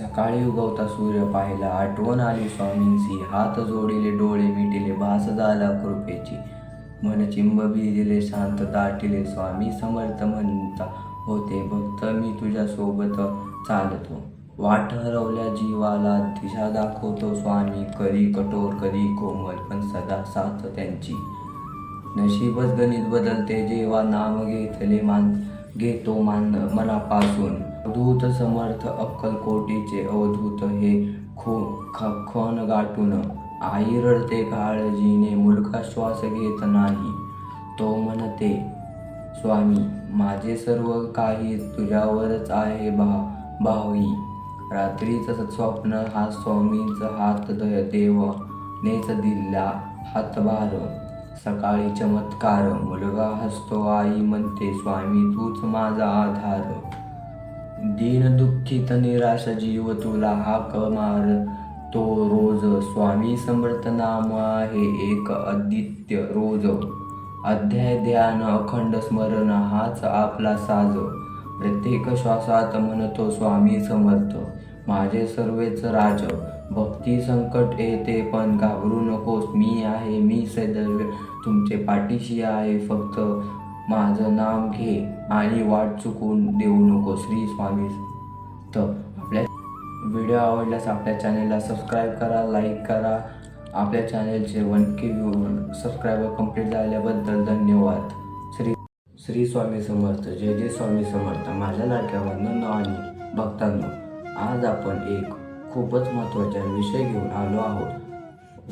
सकाळी उगवता सूर्य पाहिला. आठवण आली स्वामींची. हात जोडिले डोळे मिटिले भास झाला कृपेची. मन चिंब भिजिले शांत दाटिले. स्वामी समर्थ म्हणता होते भक्त मी तुझ्या सोबत चालतो. वाट हरवल्या जीवाला दिशा दाखवतो स्वामी. कधी कठोर कधी कोमल पण सदा साथ त्यांची. नशीबच गणित बदलते जेव्हा नाम घेतले मान घेतो मान मनापासून. दूत समर्थ अक्कलकोटीचे अवधूत हे खो ख खोन गाठून आई रडते काळजीने मुलगा श्वास घेत नाही. तो म्हणते स्वामी माझे सर्व काही तुझ्यावरच आहे भा भावी. रात्रीचं स्वप्न हा स्वामींचा हात द- देव नेच दिला हातभार. सकाळी चमत्कार मुलगा हसतो आई म्हणते स्वामी तूच माझा आधार. दीन दुःखित निराश जीव तुला हाक मार तो रोज स्वामी समर्थ नाम आहे एक अद्वित्य रोज. अध्याय ध्यान अखंड स्मरण हाच आपला साज. प्रत्येक श्वासात म्हणतो स्वामी समर्थ माझे सर्वेच राज. भक्ती संकट येते पण घाबरू नकोस मी आहे मी सदैव. तुमचे पाठीशी आहे फक्त माझं नाम घे आणि वाट चुकून देऊ नको श्री स्वामी. तर आपल्या व्हिडिओ आवडल्यास आपल्या चॅनेलला सबस्क्राईब करा लाईक करा. आपल्या चॅनेलचे वन के सबस्क्रायबर कंप्लीट झाल्याबद्दल धन्यवाद. श्री श्री स्वामी समर्थ जय जय स्वामी समर्थ. माझ्या लाडक्या बंधूंनो आणि भक्तांनो आज आपण एक खूपच महत्त्वाचा विषय घेऊन आलो आहोत.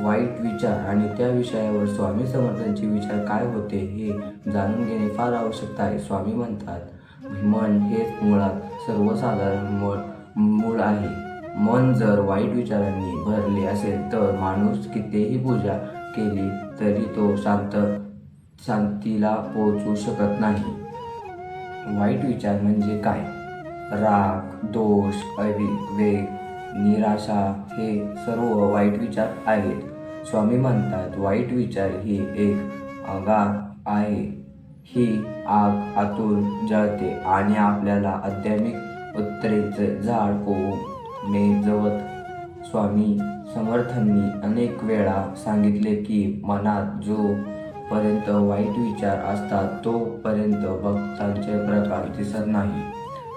वाईट विचार आणि त्या विषयावर स्वामी समर्थांचे विचार काय होते हे जाणून घेणे फार आवश्यकता आहे स्वामी म्हणतात. मन हेच मुळात सर्वसाधारण मूळ मूळ आहे. मन जर वाईट विचारांनी भरले असेल तर माणूस कितीही पूजा केली तरी तो शांत शांतीला पोहोचू शकत नाही. वाईट विचार म्हणजे काय? राग दोष अविवेक निराशा हे सर्व वाईट विचार आहेत. स्वामी म्हणतात वाईट विचार ही एक आगा आहे. ही आग आतून जळते आणि आपल्याला आध्यात्मिक उत्तरेचे झाड कोणे जवत स्वामी समर्थांनी अनेक वेळा सांगितले की मनात जो पर्यंत वाईट विचार असतात तोपर्यंत भक्तांचे प्रकार दिसत नाही.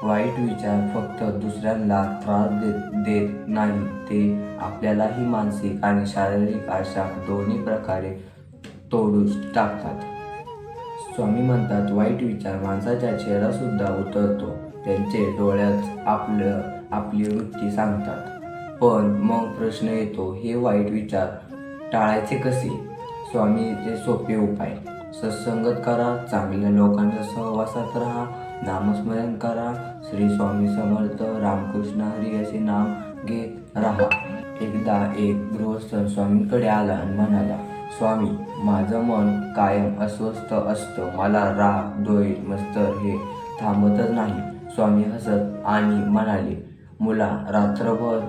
वाईट विचार फक्त दुसऱ्यांना त्रास देत देत नाही. ते आपल्यालाही मानसिक आणि शारीरिक आशा दोन्ही प्रकारे तोडू टाकतात. स्वामी म्हणतात वाईट विचार माणसाच्या चेहरासुद्धा उतरतो. त्यांचे डोळ्यात आपलं आपली वृत्ती सांगतात. पण मग प्रश्न येतो हे वाईट विचार टाळायचे कसे? स्वामीचे सोपे उपाय. सत्संगत करा चांगल्या लोकांच्या सहवासात राहा नामस्मरण करा श्री स्वामी समर्थ रामकृष्ण हरी असे नाव घेत राहा. एकदा एक गृहस्थ स्वामींकडे आला आणि म्हणाला स्वामी माझं मन कायम अस्वस्थ असतं. मला राग द्वेष मस्तर हे थांबतच नाही. स्वामी हसत आणि म्हणाले मुला रात्रभर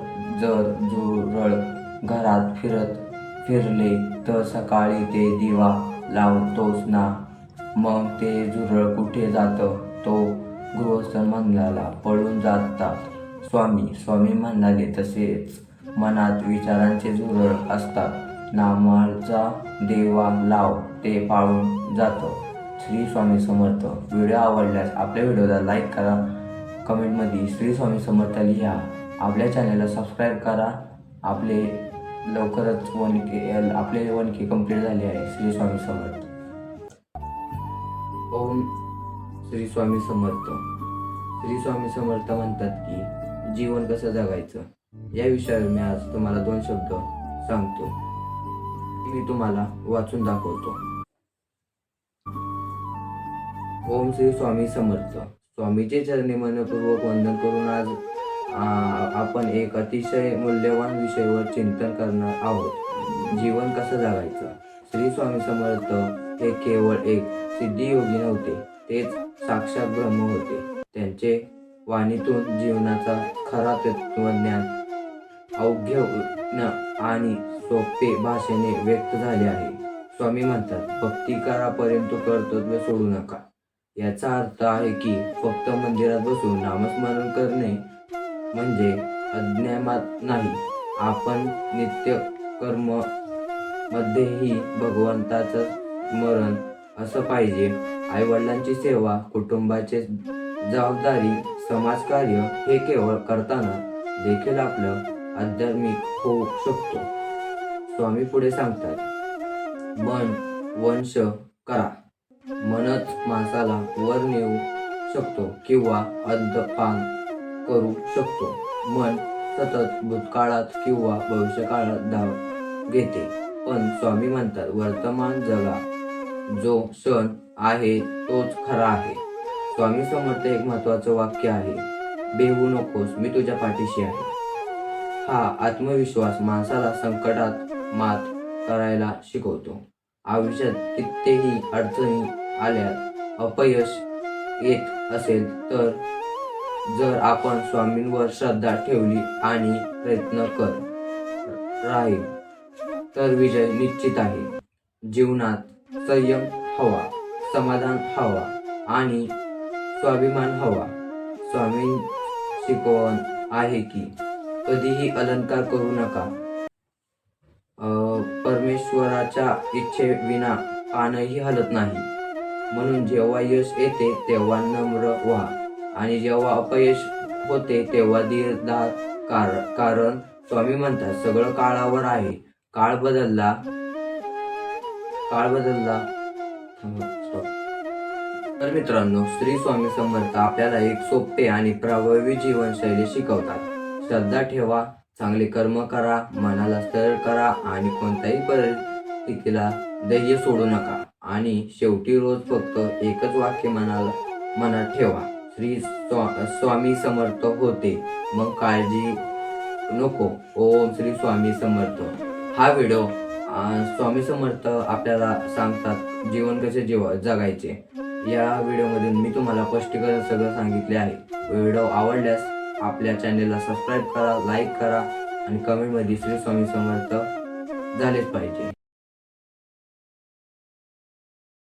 जर जुरळ घरात फिरत फिरले तर सकाळी ते दिवा लावतोच ना? मग ते झुरळ कुठे जातं? तो गृहस्थ म्हणाला पळून जातात. स्वामी स्वामी म्हणाले तसेच मनात विचारांचे झुरळ असतात. नामाचा देवा लाव ते पाळून जातं. श्री स्वामी समर्थ व्हिडिओ आवडल्यास आपल्या व्हिडिओला लाईक करा. कमेंटमध्ये श्री स्वामी समर्थ लिहा. आपल्या चॅनलला सबस्क्राईब करा. आपले लवकरच वन के आपले वन के कंप्लीट झाले आहे. श्री स्वामी समर्थ. ओम श्री स्वामी समर्थ. श्री स्वामी समर्थ म्हणतात की जीवन कसं जगायचं? या विषयावर मी आज तुम्हाला दोन शब्द सांगतो. मी तुम्हाला वाचून दाखवतो. ओम श्री स्वामी समर्थ. स्वामीचे चरणी मनपूर्वक वंदन करून आज आपण एक अतिशय मूल्यवान विषयावर चिंतन करणार आहोत. जीवन कसं जगायचं? श्री स्वामी समर्थ हे केवळ एक सिद्धियोगी नव्हते. तेच साक्षात ब्रह्म होते. त्यांचे वाणीतून जीवनाचा खरा तत्वज्ञान अवघ्य आणि सोपे भाषेने व्यक्त झाले आहे. स्वामी म्हणतात भक्ती करा परंतु कर्तव्य सोडू नका. याचा अर्थ आहे की फक्त मंदिरात बसून नामस्मरण करणे म्हणजे अज्ञानात नाही. आपण नित्य कर्म मध्येही भगवंताचं स्मरण असं पाहिजे. आईवडिलांची सेवा कुटुंबाचे जबाबदारी समाजकार्य हे केवळ करताना देखील आपलं आध्यात्मिक होऊ शकतो. स्वामी पुढे सांगतात मन वंश करा. मनच माणसाला वर नेऊ शकतो किंवा अद्यपान करू शकतो. मन सतत भूतकाळात किंवा भविष्यकाळात धाव घेते. पण स्वामी म्हणतात वर्तमान जगा जो क्षण आहे तोच खरा आहे. स्वामी समर्थ एक महत्वाचं वाक्य आहे बेहू नकोस मी तुझ्या पाठीशी आहे. हा आत्मविश्वास माणसाला संकटात मात करायला शिकवतो. आयुष्यात कित्येही अडचणी आल्यात अपयश येत असेल तर जर आपण स्वामींवर श्रद्धा ठेवली आणि प्रयत्न कर राहील तर विजय निश्चित आहे. जीवनात संयम हवा समाधान हवा आणि स्वाभिमान हवा. स्वामी शिकवण आहे की कधीही अलंकार करू नका. परमेश्वराच्या इच्छेविना पानही हलत नाही. म्हणून जेव्हा यश येते तेव्हा नम्र व्हा. आणि जेव्हा अपयश होते तेव्हा दीर्घ कार कारण स्वामी म्हणतात सगळं काळावर आहे. काळ बदलला काळ बदलला तर मित्रांनो श्री स्वामी समर्थ आपल्याला एक सोपे आणि प्रभावी जीवनशैली शिकवतात. श्रद्धा ठेवा चांगले कर्म करा मनाला स्थिर करा आणि कोणत्याही परिस्थितीला धैर्य सोडू नका. आणि शेवटी रोज फक्त एकच वाक्य मनाला मनात ठेवा श्री स्वा- स्वामी समर्थ होते मग काळजी नको. ओम श्री स्वामी समर्थ. हा व्हिडिओ स्वामी समर्थ आपल्याला सांगतात जीवन कसे जीव जगायचे. या व्हिडिओमधून मी तुम्हाला स्पष्टीकरण सगळं सांगितले आहे. व्हिडिओ आवडल्यास आपल्या चॅनेलला सबस्क्राईब करा लाईक करा आणि कमेंटमध्ये श्री स्वामी समर्थ झालेच पाहिजे.